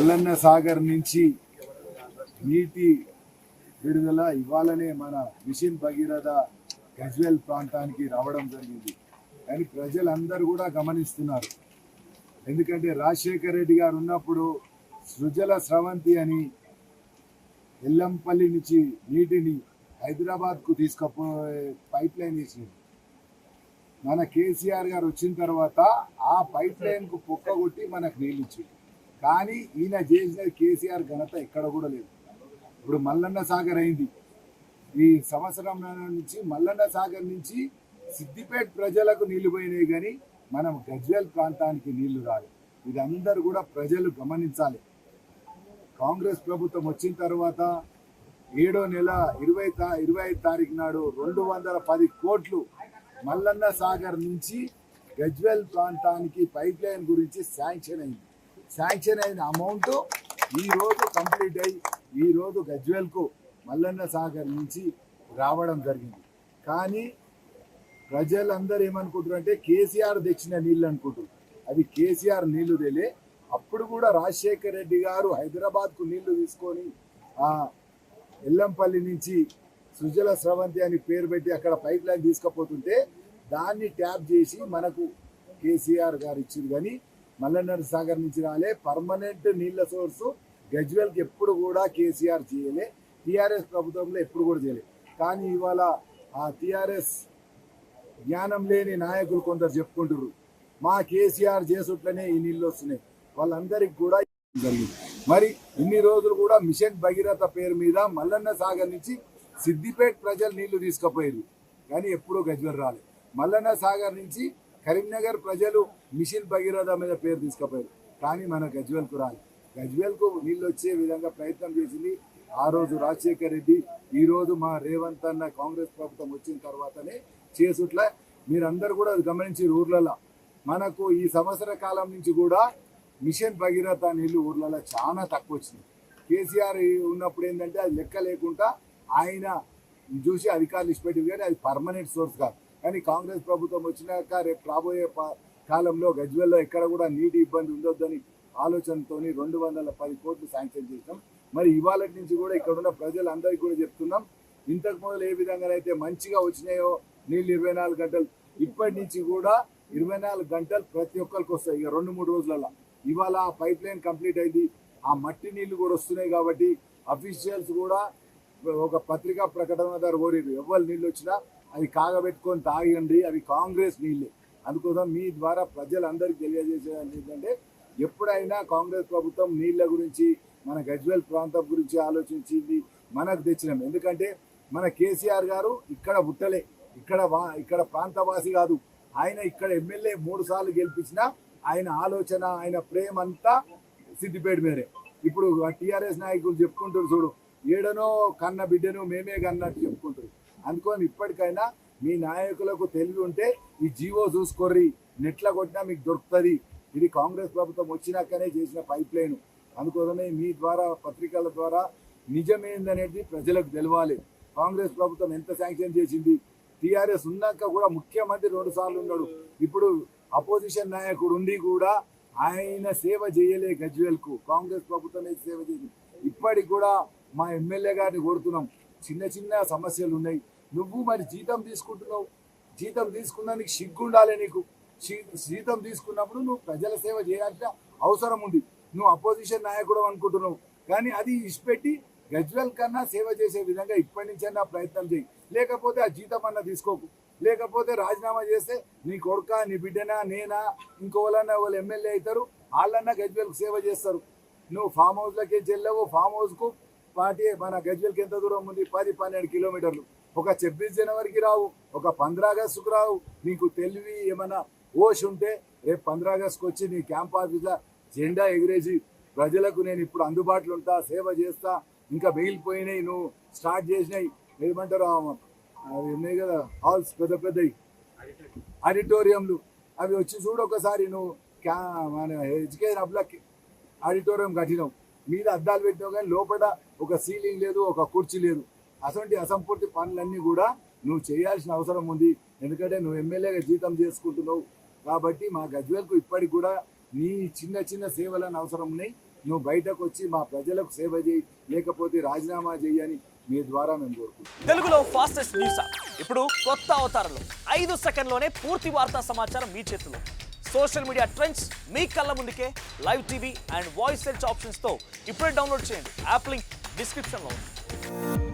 మల్లన్న సాగర్ నుంచి నీటి విడుదల ఇవ్వాలనే మన మిషన్ భగీరథ గజ్వేల్ ప్రాంతానికి రావడం జరిగింది. కానీ ప్రజలందరూ కూడా గమనిస్తున్నారు. ఎందుకంటే రాజశేఖర రెడ్డి గారు ఉన్నప్పుడు సృజల స్రవంతి అని ఎల్లంపల్లి నుంచి నీటిని హైదరాబాద్కు తీసుకుపోయే పైప్ లైన్ వేసింది మన కేసీఆర్ గారు వచ్చిన తర్వాత ఆ పైప్ లైన్కు పొక్క కొట్టి మనకు నీళ్ళు ఇచ్చింది కానీ ఈయన చేసిన కేసీఆర్ ఘనత ఎక్కడ కూడా లేదు. ఇప్పుడు మల్లన్న సాగర్ అయింది. ఈ సంవత్సరం నుంచి మల్లన్న సాగర్ నుంచి సిద్దిపేట ప్రజలకు నీళ్ళు పోయినాయి కానీ మనం గజ్వేల్ ప్రాంతానికి నీళ్ళు రాలేదు ఇది అందరూ కూడా ప్రజలు గమనించాలి. కాంగ్రెస్ ప్రభుత్వం వచ్చిన తర్వాత ఏడో నెల ఇరవై తా ఇరవై ఐదు తారీఖు నాడు రెండు వందల పది కోట్లు మల్లన్న సాగర్ నుంచి గజ్వేల్ ప్రాంతానికి పైప్ లైన్ గురించి శాంక్షన్ అయింది. శాంక్షన్ అయిన అమౌంట్ ఈరోజు కంప్లీట్ అయ్యి ఈరోజు గజ్వేల్కు మల్లన్న సాగర్ నుంచి రావడం జరిగింది. కానీ ప్రజలందరూ ఏమనుకుంటారు అంటే కేసీఆర్ తెచ్చిన నీళ్ళు అనుకుంటారు అది కేసీఆర్ నీళ్ళు తెలియ అప్పుడు కూడా రాజశేఖర్ రెడ్డి గారు హైదరాబాద్కు నీళ్ళు తీసుకొని ఆ ఎల్లంపల్లి నుంచి సుజల స్రవంతి అని పేరు పెట్టి అక్కడ పైప్ లైన్ తీసుకుపోతుంటే దాన్ని ట్యాప్ చేసి మనకు కేసీఆర్ గారు ఇచ్చింది కానీ మల్లన్నర సాగర్ నుంచి రాలే. పర్మనెంట్ నీళ్ళ సోర్సు గజ్వెల్కి ఎప్పుడు కూడా కేసీఆర్ చేయలే. టీఆర్ఎస్ ప్రభుత్వంలో ఎప్పుడు కూడా చేయలే. కానీ ఇవాళ ఆ టీఆర్ఎస్ జ్ఞానం లేని నాయకులు కొందరు చెప్పుకుంటారు మా కేసీఆర్ చేసుట్లనే ఈ నీళ్ళు వస్తున్నాయి. వాళ్ళందరికి కూడా జరిగింది. మరి ఇన్ని రోజులు కూడా మిషన్ భగీరథ పేరు మీద మల్లన్న సాగర్ నుంచి సిద్దిపేట ప్రజలు నీళ్ళు తీసుకుపోయారు కానీ ఎప్పుడూ గజ్వెల్ రాలేదు మల్లన్న సాగర్ నుంచి కరీంనగర్ ప్రజలు మిషన్ భగీరథ మీద పేరు తీసుకుపోయారు. కానీ మన గజ్వెల్కు రాదు గజ్వెల్కు నీళ్ళు వచ్చే విధంగా ప్రయత్నం చేసింది ఆ రోజు రాజశేఖర్ రెడ్డి. ఈరోజు మా రేవంత్ అన్న కాంగ్రెస్ ప్రభుత్వం వచ్చిన తర్వాతనే చేసుట్ల మీరందరూ కూడా అది గమనించి ఊర్లలో. మనకు ఈ సంవత్సర కాలం నుంచి కూడా మిషన్ భగీరథ నీళ్ళు ఊర్లలో చాలా తక్కువ వచ్చింది కేసీఆర్ ఉన్నప్పుడు ఏంటంటే అది లెక్క లేకుండా ఆయన చూసి అధికారులు ఇచ్చిపెట్టింది కానీ అది పర్మనెంట్ సోర్స్ కాదు. కానీ కాంగ్రెస్ ప్రభుత్వం వచ్చినాక రేపు రాబోయే కాలంలో గజ్వెల్లో ఎక్కడ కూడా నీటి ఇబ్బంది ఉండొద్దని ఆలోచనతో రెండు వందల పది కోట్లు శాంక్షన్ చేసినాం. మరి ఇవాళ నుంచి కూడా ఇక్కడ ఉన్న ప్రజలందరికీ కూడా చెప్తున్నాం. ఇంతకు మొదలు ఏ విధంగా అయితే మంచిగా వచ్చినాయో నీళ్ళు ఇరవై నాలుగు గంటలు ఇప్పటి నుంచి కూడా ఇరవై నాలుగు గంటలు ప్రతి ఒక్కరికి వస్తాయి. ఇక రెండు మూడు రోజులలో ఇవాళ ఆ పైప్ లైన్ కంప్లీట్ అయింది. ఆ మట్టి నీళ్ళు కూడా వస్తున్నాయి కాబట్టి అఫీషియల్స్ కూడా ఒక పత్రికా ప్రకటన ద్వారా కోరిరు ఎవరు నీళ్ళు వచ్చినా అవి కాగబెట్టుకొని తాగండి అవి కాంగ్రెస్ నీళ్ళే. అందుకోసం మీ ద్వారా ప్రజలందరికీ తెలియజేసేది ఏంటంటే ఎప్పుడైనా కాంగ్రెస్ ప్రభుత్వం నీళ్ళ గురించి మన గజ్వేల్ ప్రాంతం గురించి ఆలోచించింది మనకు తెచ్చినాం. ఎందుకంటే మన కేసీఆర్ గారు ఇక్కడ పుట్టలే. ఇక్కడ వా ఇక్కడ ప్రాంతవాసి కాదు. ఆయన ఇక్కడ ఎమ్మెల్యే మూడు సార్లు గెలిపించిన ఆయన ఆలోచన ఆయన ప్రేమ అంతా సిద్దిపేట మీదే. ఇప్పుడు టీఆర్ఎస్ నాయకులు చెప్పుకుంటారు చూడు ఏడనో కన్న బిడ్డను మేమే కన్నట్టు చెప్పుకుంటారు. అందుకని ఇప్పటికైనా మీ నాయకులకు తెలివి ఉంటే ఈ జీవో చూసుకోర్రి. నెట్ల కొట్టినా మీకు దొరుకుతుంది. ఇది కాంగ్రెస్ ప్రభుత్వం వచ్చినాకనే చేసిన పైప్ లైన్. అందుకోసమే మీ ద్వారా పత్రికల ద్వారా నిజమేందనేది ప్రజలకు తెలవాలి. కాంగ్రెస్ ప్రభుత్వం ఎంత శాంక్షన్ చేసింది? టీఆర్ఎస్ ఉన్నాక కూడా ముఖ్యమంత్రి రెండు సార్లు ఉన్నాడు. ఇప్పుడు అపోజిషన్ నాయకుడు ఉండి కూడా ఆయన సేవ చేయలే గజ్వేల్కు. కాంగ్రెస్ ప్రభుత్వం సేవ చేసింది. ఇప్పటికి కూడా మా ఎమ్మెల్యే గారిని కోరుతున్నాం. చిన్న చిన్న సమస్యలు ఉన్నాయి. నువ్వు మరి జీతం తీసుకుంటున్నావు. జీతం తీసుకున్నందుకు సిగ్గుండాలి నీకు. జీతం తీసుకున్నప్పుడు నువ్వు ప్రజల సేవ చేయాల్సిన అవసరం ఉంది. నువ్వు అపోజిషన్ నాయకుడు అనుకుంటున్నావు. కానీ అది ఇష్టపెట్టి గజ్వెల్ కన్నా సేవ చేసే విధంగా ఇప్పటి నుంచైనా ప్రయత్నం చేయి. లేకపోతే ఆ జీతం అన్న తీసుకోకు. లేకపోతే రాజీనామా చేస్తే నీ కొడుక నీ బిడ్డనా నేనా ఇంకోళ్ళన్నా వాళ్ళు ఎమ్మెల్యే అవుతారు. వాళ్ళన్నా గజ్వెల్కి సేవ చేస్తారు. నువ్వు ఫామ్ హౌస్లోకి వెళ్ళావు ఫామ్ హౌస్కు పార్టీ మన గజ్వెల్కి ఎంత దూరం ఉంది? పది పన్నెండు కిలోమీటర్లు. ఒక ఛబ్బీస్ జనవరికి రావు ఒక పంద్రా ఆగస్టుకు రావు. నీకు తెలివి ఏమైనా ఓష్ ఉంటే రేపు పంద్రా ఆగస్టుకు వచ్చి నీ క్యాంప్ ఆఫీస్లో జెండా ఎగిరేసి ప్రజలకు నేను ఇప్పుడు అందుబాటులో ఉంటా సేవ చేస్తా. ఇంకా మిగిలిపోయినాయి నువ్వు స్టార్ట్ చేసినాయి. ఏమంటారు అవి ఉన్నాయి కదా హాల్స్ పెద్ద పెద్దవి. ఆడిటోరియంలు. అవి వచ్చి చూడు ఒకసారి నువ్వు. క్యా మన ఎడ్యుకేషన్ అబ్లకి ఆడిటోరియం కట్టినావు. మీద అద్దాలు పెట్టినావు కానీ లోపల ఒక సీలింగ్ లేదు ఒక కుర్చీ లేదు. అటువంటి అసంపూర్తి పనులన్నీ కూడా నువ్వు చేయాల్సిన అవసరం ఉంది. ఎందుకంటే నువ్వు ఎమ్మెల్యేగా జీతం చేసుకుంటున్నావు. కాబట్టి మా గజ్వేల్కు ఇప్పటికి కూడా నీ చిన్న చిన్న సేవలను అవసరం ఉన్నాయి. నువ్వు బయటకు వచ్చి మా ప్రజలకు సేవ చేయి లేకపోతే రాజీనామా చేయని మీ ద్వారా మేము కోరుకుంటున్నాం. తెలుగులో ఫాస్టెస్ట్ న్యూస్ ఇప్పుడు కొత్త అవతారంలో ఐదు సెకండ్లోనే పూర్తి వార్తా సమాచారం మీ చేతిలో. సోషల్ మీడియా ట్రెండ్స్ మీ కళ్ళ ముందుకే live TV and voice search ఆప్షన్స్తో ఇప్పుడే డౌన్లోడ్ చేయండి. యాప్ లింక్ డిస్క్రిప్షన్లో ఉంది